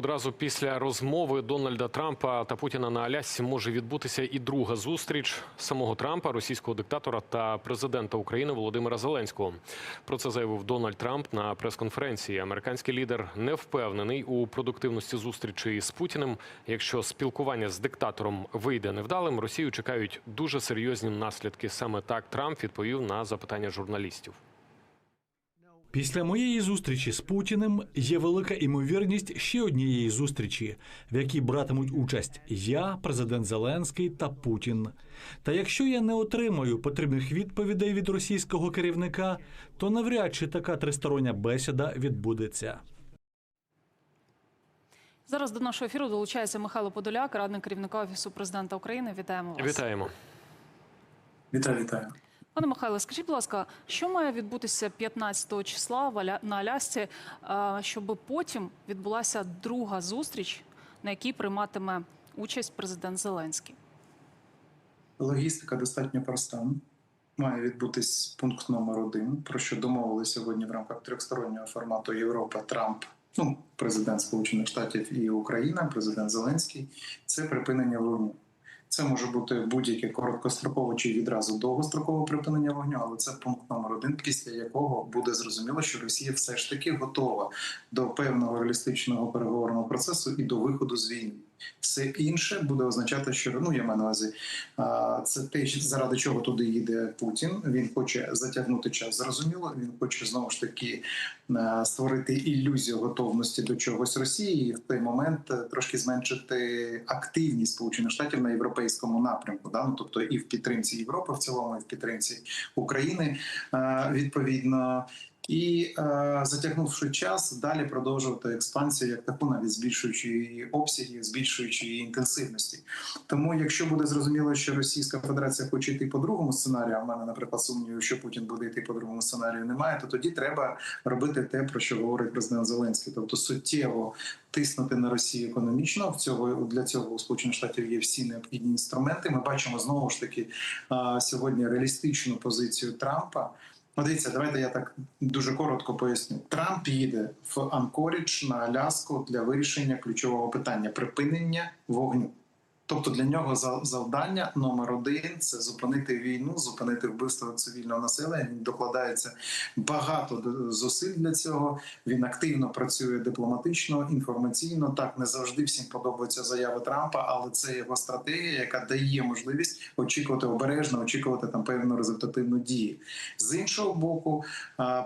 Одразу після розмови Дональда Трампа та Путіна на Алясці може відбутися і друга зустріч самого Трампа, російського диктатора та президента України Володимира Зеленського. Про це заявив Дональд Трамп на прес-конференції. Американський лідер не впевнений у продуктивності зустрічі з Путіним. Якщо спілкування з диктатором вийде невдалим, Росію чекають дуже серйозні наслідки. Саме так Трамп відповів на запитання журналістів. Після моєї зустрічі з Путіним є велика імовірність ще однієї зустрічі, в якій братимуть участь я, президент Зеленський та Путін. Та якщо я не отримаю потрібних відповідей від російського керівника, то навряд чи така тристороння бесіда відбудеться. Зараз до нашого ефіру долучається Михайло Подоляк, радник керівника офісу президента України. Вітаємо вас. Вітаємо. Вітаю, вітаю. Пане Михайло, скажіть, будь ласка, що має відбутися 15 числа на Алясці, щоб потім відбулася друга зустріч, на якій прийматиме участь президент Зеленський? Логістика достатньо проста. Має відбутись пункт номер один, про що домовили сьогодні в рамках трьохстороннього формату Європа, Трамп, ну президент Сполучених Штатів і Україна, президент Зеленський. Це припинення вогню. Це може бути будь-яке короткострокове чи відразу довгострокове припинення вогню, але це пункт номер один, після якого буде зрозуміло, що Росія все ж таки готова до певного реалістичного переговорного процесу і до виходу з війни. Все інше буде означати, що ну я маю на увазі, це те, заради чого туди їде Путін. Він хоче затягнути час. Зрозуміло. Він хоче знову ж таки створити ілюзію готовності до чогось Росії, і в той момент е, трошки зменшити активність Сполучених Штатів на європейському напрямку. Да? Ну, тобто і в підтримці Європи в цілому, і в підтримці України відповідно. І е, затягнувши час, далі продовжувати експансію, як таку, навіть збільшуючи її обсяги, збільшуючи її інтенсивності. Тому, якщо буде зрозуміло, що Російська Федерація хоче йти по другому сценарію, а в мене, наприклад, сумнівів, що Путін буде йти по другому сценарію, немає, то тоді треба робити те, про що говорить президент Зеленський, тобто суттєво тиснути на Росію економічно. В цього для цього у Сполучених Штатів є всі необхідні інструменти. Ми бачимо знову ж таки сьогодні реалістичну позицію Трампа. Ну, дивіться, давайте я так дуже коротко поясню. Трамп їде в Анкорідж на Аляску для вирішення ключового питання припинення вогню. Тобто для нього за- завдання номер один це зупинити війну, зупинити вбивство цивільного населення. Він докладається багато зусиль для цього. Він активно працює дипломатично, інформаційно. Так не завжди всім подобаються заяви Трампа, але це його стратегія, яка дає можливість очікувати обережно, очікувати там певну результативну дію. З іншого боку,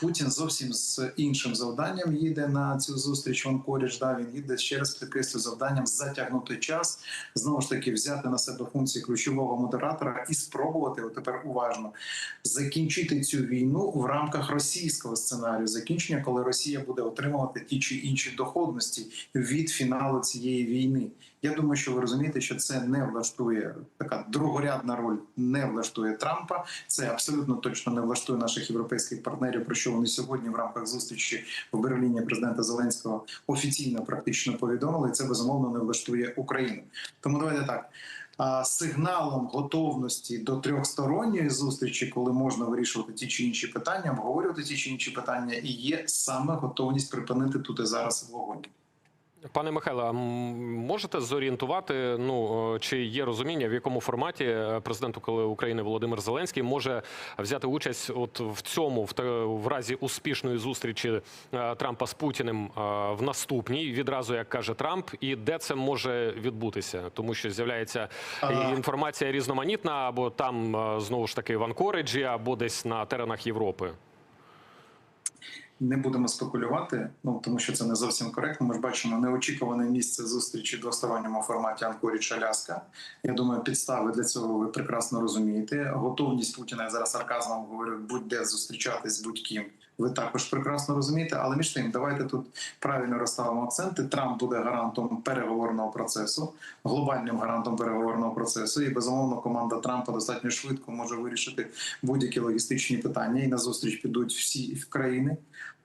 Путін зовсім з іншим завданням їде на цю зустріч в Анкорідж. Да, він їде ще раз підкреслю завданням затягнути час, знову ж таки взяти на себе функції ключового модератора і спробувати от тепер уважно закінчити цю війну в рамках російського сценарію. Закінчення, коли Росія буде отримувати ті чи інші доходності від фіналу цієї війни. Я думаю, що ви розумієте, що це не влаштує така другорядна роль, не влаштує Трампа. Це абсолютно точно не влаштує наших європейських партнерів. Про що вони сьогодні в рамках зустрічі в Берліні президента Зеленського офіційно практично повідомили. Це безумовно не влаштує Україну. Тому давайте так. Сигналом готовності до трьохсторонньої зустрічі, коли можна вирішувати ті чи інші питання, обговорювати ті чи інші питання, і є саме готовність припинити тут і зараз вогонь. Пане Михайло, а можете зорієнтувати, ну е, чи є розуміння, в якому форматі е, президент України Володимир Зеленський може взяти участь от в цьому, в, в разі успішної зустрічі е, Трампа з Путіним в наступній, відразу як каже Трамп, і де це може відбутися, тому що з'являється інформація різноманітна, або там знову ж таки в Анкориджі, або десь на теренах Європи. Не будемо спекулювати, ну тому що це не зовсім коректно. Ми ж бачимо неочікуване місце зустрічі в двосторонньому форматі Анкоріч Аляска. Я думаю, підстави для цього ви прекрасно розумієте. Готовність Путіна я зараз сарказмом говорю, будь-де зустрічатись з будь-ким. Ви також прекрасно розумієте. Але між тим, давайте тут правильно розставимо акценти. Трамп буде гарантом переговорного процесу, глобальним гарантом переговорного процесу. І безумовно, команда Трампа достатньо швидко може вирішити будь-які логістичні питання. І на зустріч підуть всі країни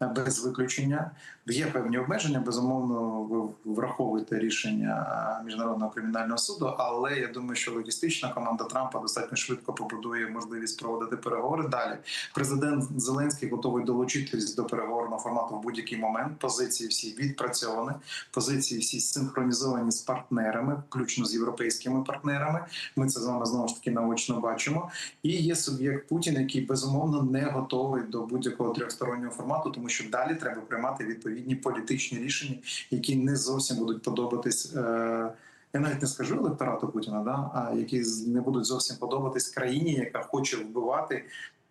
без виключення. Є певні обмеження, безумовно, в- в враховуйте рішення міжнародного кримінального суду. Але я думаю, що логістична команда Трампа достатньо швидко побудує можливість проводити переговори. Далі президент Зеленський готовий долучитись до переговорного формату в будь-який момент. Позиції всі відпрацьовані, позиції всі синхронізовані з партнерами, включно з європейськими партнерами. Ми це з вами знову ж таки наочно бачимо. І є суб'єкт Путін, який безумовно не готовий до будь-якого трьохстороннього формату, тому що далі треба приймати відповідні політичні рішення, які не зовсім будуть подобатись. Е- я навіть не скажу електорату Путіна, да а які не будуть зовсім подобатись країні, яка хоче вбивати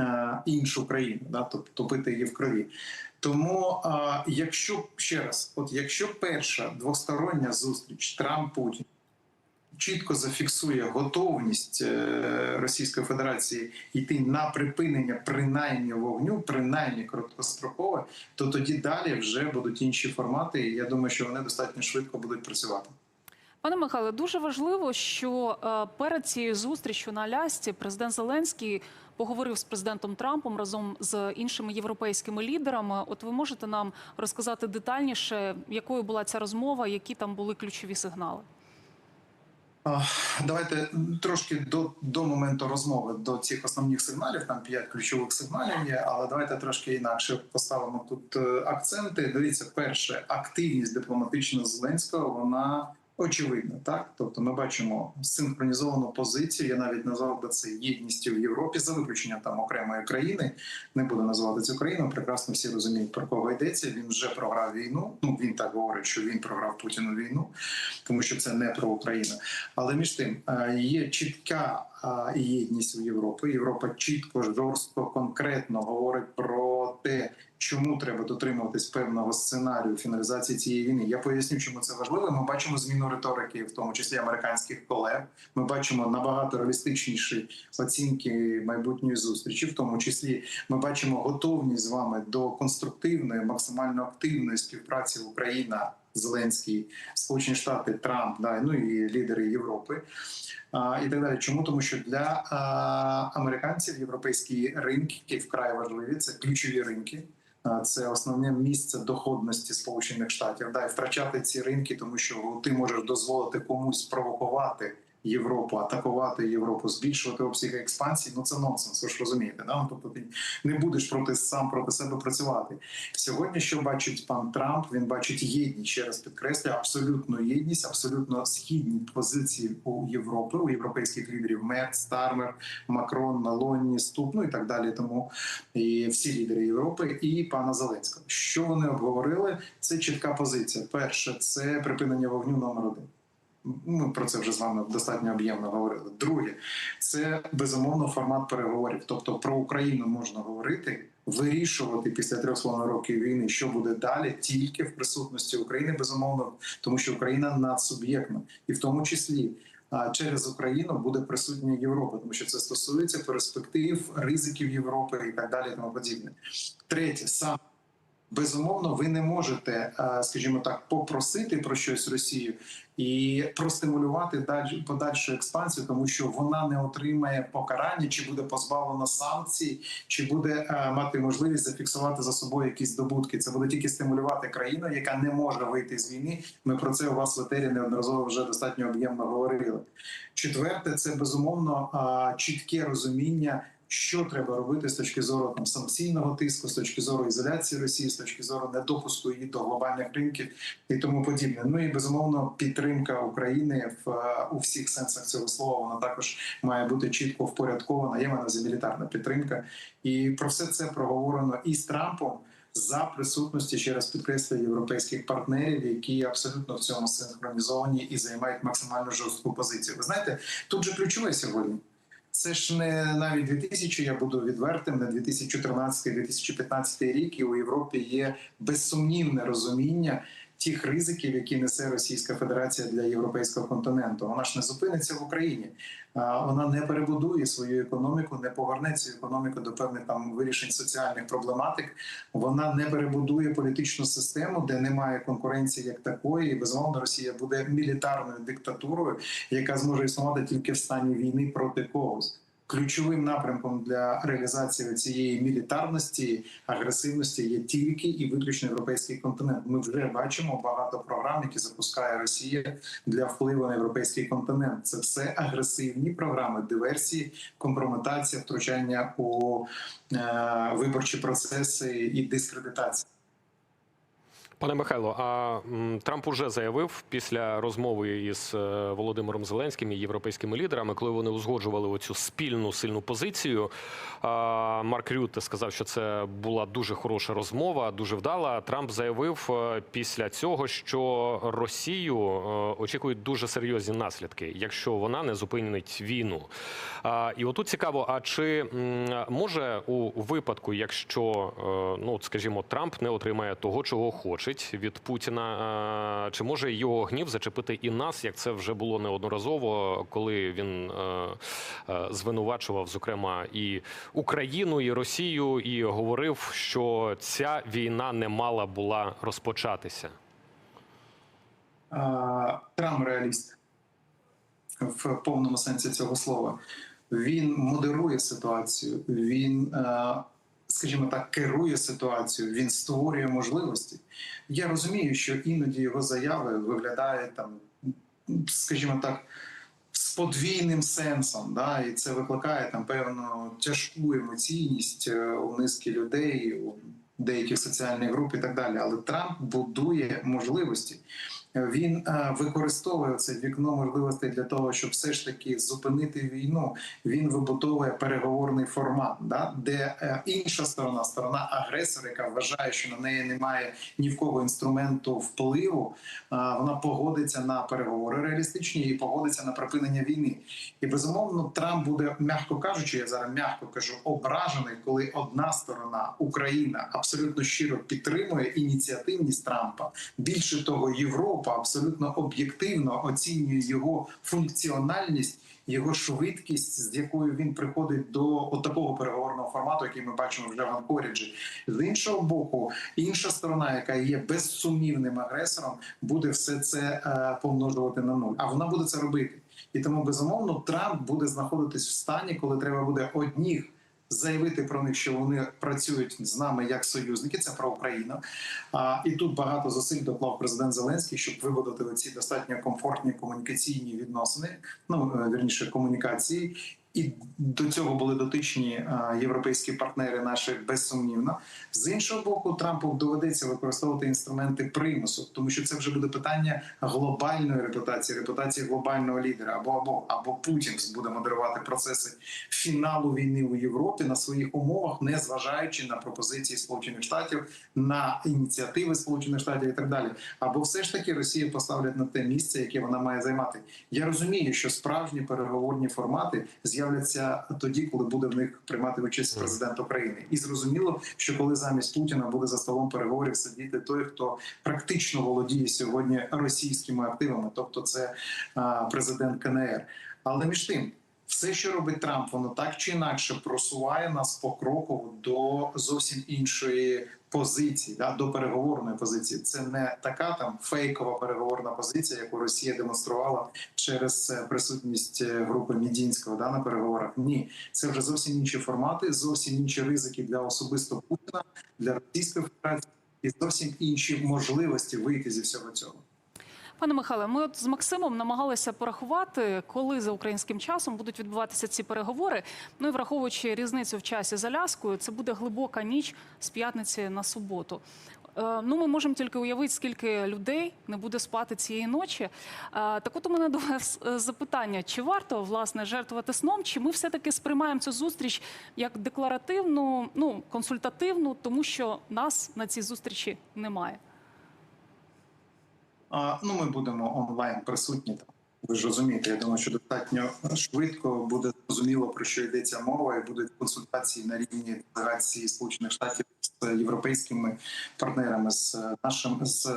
е, іншу країну, да, тобто топити її в крові. Тому, е, якщо ще раз, от якщо перша двостороння зустріч Трамп Путін чітко зафіксує готовність е, Російської Федерації йти на припинення принаймні вогню, принаймні короткострокове, то тоді далі вже будуть інші формати. І я думаю, що вони достатньо швидко будуть працювати. Пане Михайле, дуже важливо, що е, перед цією зустрічю на Алясці президент Зеленський поговорив з президентом Трампом разом з іншими європейськими лідерами. От ви можете нам розказати детальніше, якою була ця розмова, які там були ключові сигнали? Давайте трошки до, до моменту розмови до цих основних сигналів. Там п'ять ключових сигналів є, але давайте трошки інакше поставимо тут е, акценти. Дивіться, перше, активність дипломатична Зеленського вона очевидна. Так, тобто ми бачимо синхронізовану позицію. Я навіть назвав би це єдністю в Європі за виключенням там окремої країни. Не буду називати цю країну. Прекрасно всі розуміють про кого йдеться. Він вже програв війну. Ну він так говорить, що він програв Путіну війну, тому що це не про Україну. Але між тим е, є чітка е, єдність у Європі. Європа чітко, жорстко, конкретно говорить про те, чому треба дотримуватись певного сценарію фіналізації цієї війни. Я поясню, чому це важливо. Ми бачимо зміну риторики, в тому числі американських колег. Ми бачимо набагато реалістичніші оцінки майбутньої зустрічі, в тому числі ми бачимо готовність з вами до конструктивної, максимально активної співпраці Україна. Зеленський, Сполучені Штати, Трамп, да, ну і лідери Європи а, і так далі. Чому тому, що для а, американців європейські ринки вкрай важливі, це ключові ринки. Це основне місце доходності Сполучених Штатів. Да, і втрачати ці ринки, тому що ти можеш дозволити комусь провокувати Європу, атакувати Європу, збільшувати обсяги експансії. Ну це нонсенс. Ви ж розумієте, да? Ну, тобто ти не будеш проти сам проти себе працювати. Сьогодні, що бачить пан Трамп, він бачить єдність, ще раз підкреслюю, абсолютну єдність, абсолютно східні позиції у Європи, у європейських лідерів Мерц, Стармер, Макрон, Мелоні, Ступ, ну і так далі. Тому і всі лідери Європи і пана Зеленського. Що вони обговорили? Це чітка позиція. Перше, це припинення вогню номер один. Ми про це вже з вами достатньо об'ємно говорили. Друге, це безумовно формат переговорів. Тобто про Україну можна говорити, вирішувати після трьох з років війни, що буде далі, тільки в присутності України, безумовно, тому що Україна надсуб'єктна, і в тому числі. Через Україну буде присутня Європа, тому що це стосується перспектив, ризиків Європи і так далі. і Тому подібне. Третє, сам безумовно, ви не можете, е, скажімо так, попросити про щось Росію і простимулювати подальшу експансію, тому що вона не отримає покарання, чи буде позбавлена санкцій, чи буде е, мати можливість зафіксувати за собою якісь здобутки. Це буде тільки стимулювати країну, яка не може вийти з війни. Ми про це у вас в етері неодноразово вже достатньо об'ємно говорили. Четверте, це безумовно е, чітке розуміння що треба робити з точки зору там санкційного тиску, з точки зору ізоляції Росії, з точки зору недопуску її до глобальних ринків і тому подібне. Ну і безумовно підтримка України в е, у всіх сенсах цього слова вона також має бути чітко впорядкована. Є мене за мілітарна підтримка, і про все це проговорено і з Трампом. За присутності ще раз підкреслюю європейських партнерів, які абсолютно в цьому синхронізовані і займають максимально жорстку позицію. Ви знаєте, тут же ключове сьогодні. Це ж не навіть 2000, я буду відвертим, не 2013-2015 рік, і у Європі є безсумнівне розуміння тих ризиків, які несе Російська Федерація для європейського континенту. Вона ж не зупиниться в Україні, вона не перебудує свою економіку, не поверне цю економіку до певних там вирішень соціальних проблематик. Вона не перебудує політичну систему, де немає конкуренції як такої. І безумовно Росія буде мілітарною диктатурою, яка зможе існувати тільки в стані війни проти когось. Ключовим напрямком для реалізації цієї мілітарності, агресивності є тільки і виключно європейський континент. Ми вже бачимо багато програм, які запускає Росія для впливу на європейський континент. Це все агресивні програми диверсії, компрометація, втручання у е, виборчі процеси і дискредитація. Пане Михайло, а Трамп уже заявив після розмови із е, Володимиром Зеленським і європейськими лідерами, коли вони узгоджували оцю спільну сильну позицію. Марк Рютте сказав, що це була дуже хороша розмова, дуже вдала. Трамп заявив е, після цього, що Росію е, очікують дуже серйозні наслідки, якщо вона не зупинить війну. І отут цікаво, а чи може у випадку, якщо ну скажімо, Трамп не отримає того, чого хоче від Путіна, е, чи може його гнів зачепити і нас, як це вже було неодноразово, коли він е, е, звинувачував, зокрема, і Україну, і Росію, і говорив, що ця війна не мала була розпочатися. Трамп реаліст в повному сенсі цього слова. Він модерує ситуацію, він, скажімо так, керує ситуацією, він створює можливості. Я розумію, що іноді його заяви виглядають там, скажімо так, з подвійним сенсом, да, і це викликає там певну тяжку емоційність е, у низки людей, у деяких соціальних груп і так далі. Але Трамп будує можливості. Він е, використовує це вікно можливостей для того, щоб все ж таки зупинити війну. Він вибудовує переговорний формат, да, де е, інша сторона, сторона агресора, яка вважає, що на неї немає ні в кого інструменту впливу, е, вона погодиться на переговори реалістичні і погодиться на припинення війни. І безумовно, Трамп буде, м'яко кажучи, я зараз м'яко кажу, ображений, коли одна сторона Україна абсолютно щиро підтримує ініціативність Трампа. Більше того, Європа абсолютно об'єктивно оцінює його функціональність. Його швидкість, з якою він приходить до от такого переговорного формату, який ми бачимо вже в Анкоріджі. З іншого боку, інша сторона, яка є безсумнівним агресором, буде все це е, помножувати на нуль. А вона буде це робити. І тому безумовно Трамп буде знаходитись в стані, коли треба буде одніх заявити про них, що вони працюють з нами як союзники. Це про Україну. А і тут багато зусиль доклав президент Зеленський, щоб вибудувати ці достатньо комфортні комунікаційні відносини. Ну е, вірніше комунікації. І до цього були дотичні е, європейські партнери наші безсумнівно. З іншого боку, Трампу доведеться використовувати інструменти примусу, тому що це вже буде питання глобальної репутації, репутації глобального лідера, або або або Путін буде модерувати процеси фіналу війни у Європі на своїх умовах, не зважаючи на пропозиції Сполучених Штатів, на ініціативи Сполучених Штатів і так далі. Або все ж таки Росію поставлять на те місце, яке вона має займати. Я розумію, що справжні переговорні формати з'являться тоді, коли буде в них приймати участь президент України, і зрозуміло, що коли замість Путіна буде за столом переговорів сидіти той, хто практично володіє сьогодні російськими активами, тобто це президент КНР. Але між тим. Все, що робить Трамп, воно так чи інакше просуває нас покроково до зовсім іншої позиції, да, до переговорної позиції. Це не така там фейкова переговорна позиція, яку Росія демонструвала через е, присутність е, групи Мідінського да, на переговорах. Ні, це вже зовсім інші формати, зовсім інші ризики для особисто Путіна, для Російської Федерації і зовсім інші можливості вийти зі всього цього. Пане Михайле, ми от з Максимом намагалися порахувати, коли за українським часом будуть відбуватися ці переговори. Ну і враховуючи різницю в часі з Аляскою, це буде глибока ніч з п'ятниці на суботу. Е, Ну, ми можемо тільки уявити, скільки людей не буде спати цієї ночі. Е, Так от у мене до вас е, запитання: чи варто власне жертвувати сном, чи ми все-таки сприймаємо цю зустріч як декларативну, ну консультативну, тому що нас на цій зустрічі немає? Ну, ми будемо онлайн присутні. Ви ж розумієте. Я думаю, що достатньо швидко буде зрозуміло про що йдеться мова, і будуть консультації на рівні делегації Сполучених Штатів з європейськими партнерами, з нашим з,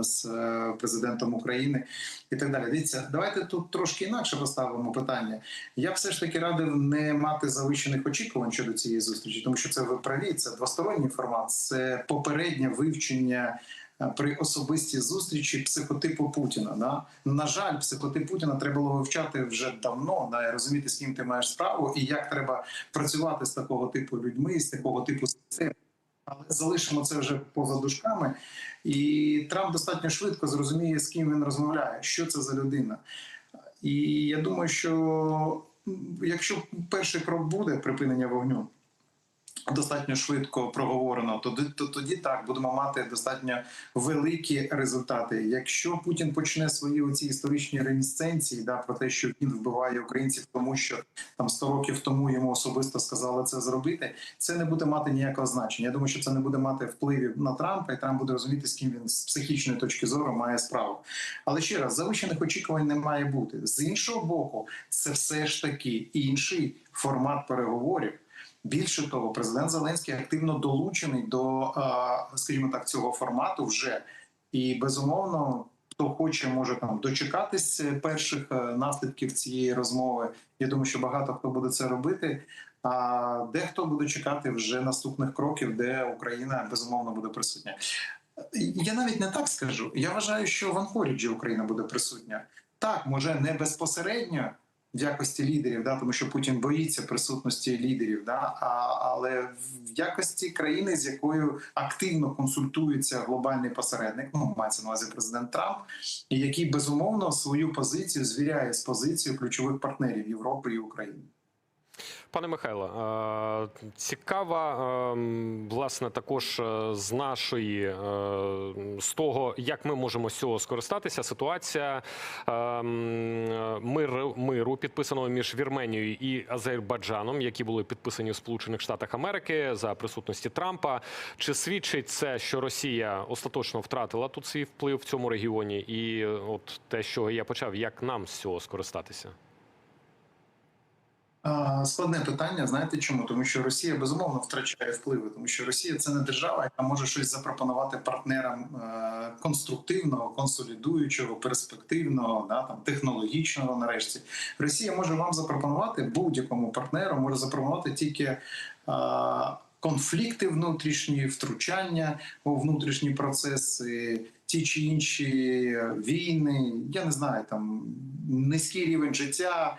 з президентом України і так далі. Дивіться, давайте тут трошки інакше поставимо питання. Я все ж таки радив не мати завищених очікувань щодо цієї зустрічі, тому що це ви праві, це двосторонній формат, це попереднє вивчення е, при особистій зустрічі психотипу Путіна. Да? На жаль, психотип Путіна треба було вивчати вже давно, да, розуміти, з ким ти маєш справу, і як треба працювати з такого типу людьми, з такого типу систем. Але залишимо це вже поза дужками. І Трамп достатньо швидко зрозуміє, з ким він розмовляє, що це за людина. І я думаю, що якщо перший крок буде припинення вогню, достатньо швидко проговорено, то, то тоді так будемо мати достатньо великі результати. Якщо Путін почне свої оці історичні ремісценції, да про те, що він вбиває українців, тому що там 100 років тому йому особисто сказали це зробити, це не буде мати ніякого значення. Я думаю, що це не буде мати впливів на Трампа, і Трамп буде розуміти, з ким він з психічної точки зору має справу. Але ще раз завищених очікувань не має бути з іншого боку. Це все ж таки інший формат переговорів. Більше того, президент Зеленський активно долучений до, скажімо так, цього формату вже і безумовно. Хто хоче, може там дочекатись перших е, наслідків цієї розмови. Я думаю, що багато хто буде це робити. А дехто буде чекати вже наступних кроків, де Україна безумовно буде присутня. Я навіть не так скажу. Я вважаю, що в Анкоріджі Україна буде присутня. Так, може не безпосередньо в якості лідерів, да, тому що Путін боїться присутності лідерів, да, а, але в якості країни, з якою активно консультується глобальний посередник, ну мається на увазі президент Трамп, і який безумовно свою позицію звіряє з позицією ключових партнерів Європи і України. Пане Михайло, е, цікава е, власне також е, з нашої з того, як ми можемо з цього скористатися. Ситуація миру підписаного між Вірменією і Азербайджаном, які були підписані в Сполучених Штатах Америки за присутності Трампа. Чи свідчить це, що Росія остаточно втратила тут свій вплив в цьому регіоні? І от те, що я почав, як нам з цього скористатися? Складне питання. Знаєте чому? Тому що Росія безумовно втрачає впливи, тому що Росія це не держава, яка може щось запропонувати партнерам е, конструктивного, консолідуючого, перспективного, да там технологічного. Нарешті Росія може вам запропонувати будь-якому партнеру, може запропонувати тільки. Е, Конфлікти внутрішні, втручання у внутрішні процеси, ті чи інші війни, я не знаю, там низький рівень життя,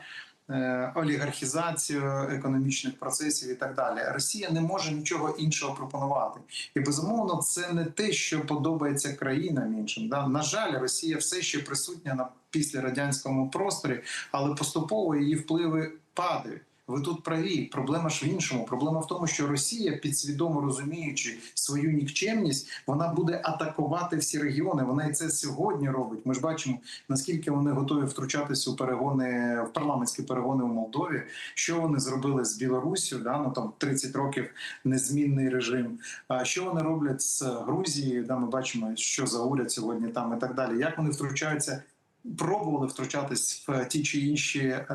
олігархізацію економічних процесів і так далі. Росія не може нічого іншого пропонувати. І безумовно, це не те, що подобається країнам іншим. Да? На жаль, Росія все ще присутня на післярадянському просторі, але поступово її впливи падають. Ви тут праві. Проблема ж в іншому. Проблема в тому, що Росія, підсвідомо розуміючи свою нікчемність, вона буде атакувати всі регіони. Вона і це сьогодні робить. Ми ж бачимо, наскільки вони готові втручатися у перегони в парламентські перегони у Молдові. Що вони зробили з Білоруссю? Да? Ну там 30 років незмінний режим. А що вони роблять з Грузією? Да, ми бачимо, що за уряд сьогодні там і так далі. Як вони втручаються? Пробували втручатись в ті чи інші е,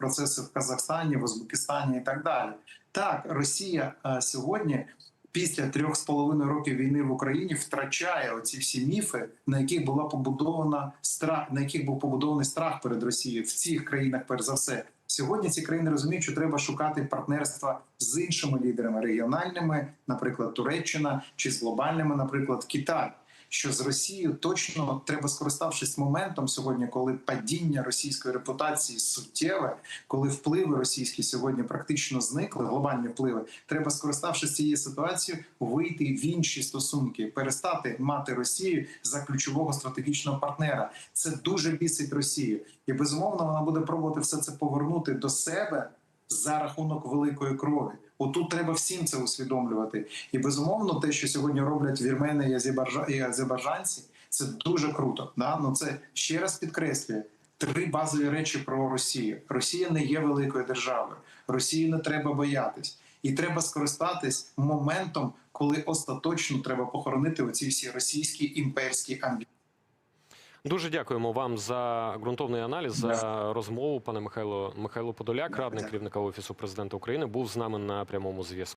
процеси в Казахстані, в Узбекистані і так далі. Так, Росія е, сьогодні, після трьох з половиною років війни в Україні, втрачає оці всі міфи, на яких була побудована страх, на яких був побудований страх перед Росією в цих країнах, перш за все. Сьогодні ці країни розуміють, що треба шукати партнерства з іншими лідерами регіональними, наприклад, Туреччина, чи з глобальними, наприклад, Китай що з Росією точно треба скориставшись моментом сьогодні, коли падіння російської репутації суттєве, коли впливи російські сьогодні практично зникли, глобальні впливи. Треба скориставшись цією ситуацією, вийти в інші стосунки, перестати мати Росію за ключового стратегічного партнера. Це дуже бісить Росію, і безумовно вона буде пробувати все це повернути до себе за рахунок великої крові. Отут треба всім це усвідомлювати. І безумовно, те, що сьогодні роблять вірмени і азербайджа- азербайджанці, це дуже круто. Да? Ну це ще раз підкреслює три базові речі про Росію. Росія не є великою державою. Росії не треба боятись. І треба скористатись моментом, коли остаточно треба похоронити оці всі російські імперські амбіції. Дуже дякуємо вам за ґрунтовний аналіз, за розмову. Пане Михайло Михайло Подоляк, радник керівника офісу президента України, був з нами на прямому зв'язку.